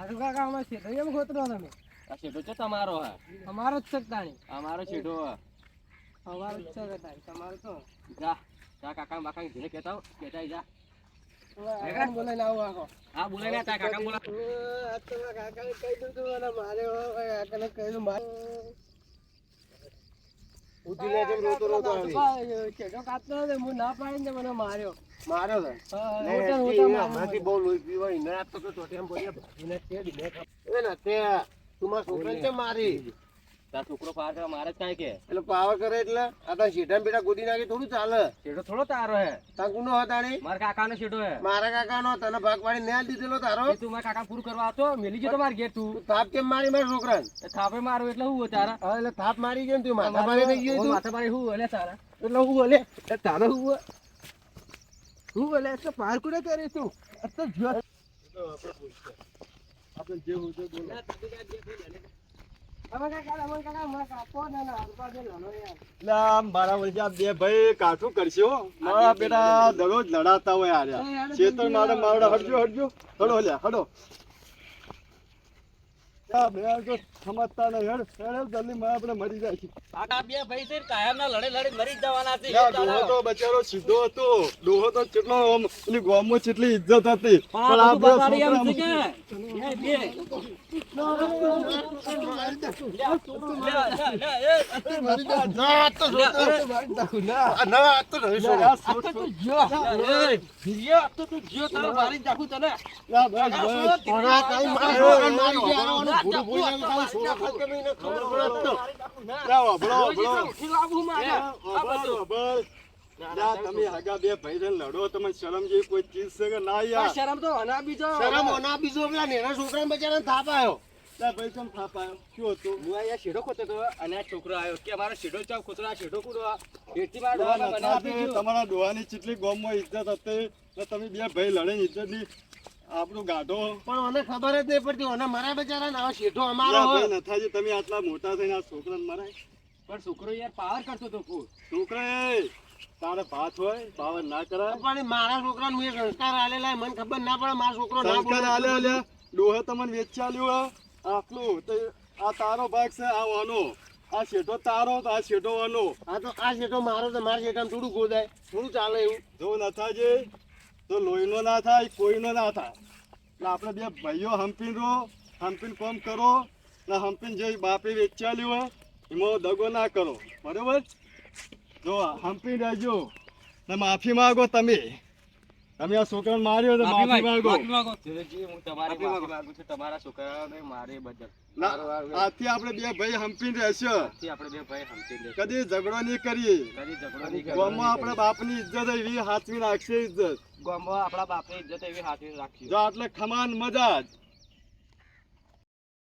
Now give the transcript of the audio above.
કાકા અમે શેઠો એમ ખોતરો તમે. આ શેઠો છે તમારો હા. અમારો જ છે તાણી. અમારો શેઠો હા. અમારો જ છે તાણી. તમારો તો. જા. જા કાકા બાકા ઘરે કહેતા કહેતા જા. બોલાઈને આવો આખો. હા બોલાય ને તા કાકા બોલા આ તો મારે કાકાને કહી દીધું મારે જેમ રોતો રોતો આવી. કાપતો હતો, હું ના પાડીને મને માર્યો. માર્યો છે. હા, ને હોટલ- તે હોટલ માર્યો. હમણાંથી બહુ લોહી પીવાય ને આપતો તો તો બોલ્યા ભાગીને તેડી મેં એ ના તે તું મારા છોકરાને મારી? તાર છોકરો પાર કરવા મારે જ કાંઈ કે. એટલે પાવર કરે એટલે આ તો શેઠાને બેટા ગોદી નાખી થોડું ચાલે. શેઠો થોડો તારો હે. તાર ગુનો હતાણી મારા કાકાનો શેઠો હે. મારા કાકાનો તને ભાગ પાડી ને દીધેલો તારો. તું મારા કાકા પૂરું કરવા હતો મેલી ગયો માર ઘેર તું. તું થાપ કેમ મારી મારા છોકરાને? થાપે મારો એટલે હું તારા? હા એટલે થાપ મારી ગયો તું. માથા મારી થઈ ગયો તું. માથા મારી હું એટલે તારા. એટલે હું બોલે તારો હું? હું. બોલે એટલે પાર કુડે કરે તું. અત્યારે જો. આપણે જે હોય તે બોલો. મારા વચ્ચે બે ભાઈ કાઠું કરશે મારા બેટા દરરોજ લડાતા હોય આર્યા ચેતન મારે માવડા હટજો હટજો. હડો લ્યા હડો. આ બે જો સમજતા નહીં. હેડ હેડ જલ્દી માં આપણે મરી જાય છે. કાકા બે ભાઈ છે કાયમના લડે લડે મરી જવાના છે. ડોહો તો બચારો સીધો હતો. ડોહો તો કેટલો એની કેટલી ઇજ્જત હતી. પણ આ બે. છોકરો છોકરો. છોકરો- છોકરો તમે આગા બે ભાઈ લડો તમે શરમ જેવી કોઈ ચીજ છે કે ના યાર શરમ તો અના બીજો શરમ ઓના બીજો પેલા નેના છોકરાને બચારાને થાપ આવ્યો યા ભાઈ કેમ થાપ શું હતું? હું અહીંયા શેઢો ખોતો હતો અને આ છોકરો આવ્યો. કે મારો ચાવ ખોતરો આ એથી મારા. તમારા ડોહાની ચીટલી ગોમમાં ઇજ્જત હતી. ને તમે બે ભાઈ લડે ઇજ્જતની આપણો ગાઢો. પણ મને ખબર જ નહીં પડતી ઓના મારા બચારા ના શેઠો અમારો હોય. નથાજી તમે આટલા મોટા થઈને આ છોકરાને મરાય. પણ છોકરો યાર પાવર કરતો તો ફૂલ. છોકરો તારે ભાત હોય પાવર ના કરાય. પણ મારા મારા છોકરાને મેં સંસ્કાર આલેલા મને ખબર ના પડે મારા છોકરો ના સંસ્કાર આલે આલે. ડોહે તમને વેચી આલ્યું હે આટલું તો આ તારો ભાગ છે આ વાનો આ શેઠો તારો તો આ શેઠો વાનો આ તો આ શેઠો મારો તો મારા શેઠામાં થોડું ગોદાય. થોડું ચાલે એવું. જો નથાજી તો લોહીનો ના થાય કોઈનો ના થાય. એટલે આપણે બે ભાઈઓ હંપીન રહો હંપીન કોમ કરો ને હંપીન જે બાપે વેચી હોય એમાં દગો ના કરો. બરાબર? જો હંપીન રહેજો. ને માફી માગો તમે. તમે આ છોકરાને માર્યો તો માફી માંગો. હું તમારી માફી માંગુ. છું તમારા છોકરાને મારે બદલ. આથી આપણે બે ભાઈ હંપીને રહેશો. આથી આપણે બે ભાઈ હંપીને રહેશો. કદી ઝઘડો નહીં કરીએ. કદી ઝઘડો નહીં કરીએ. ગામમાં આપણા બાપની ઇજ્જત એવી હાચવી રાખશે ઇજ્જત. ગામમાં આપણા બાપની ઇજ્જત એવી હાથવી રાખીએ. જો આટલે ખમાન મજા જ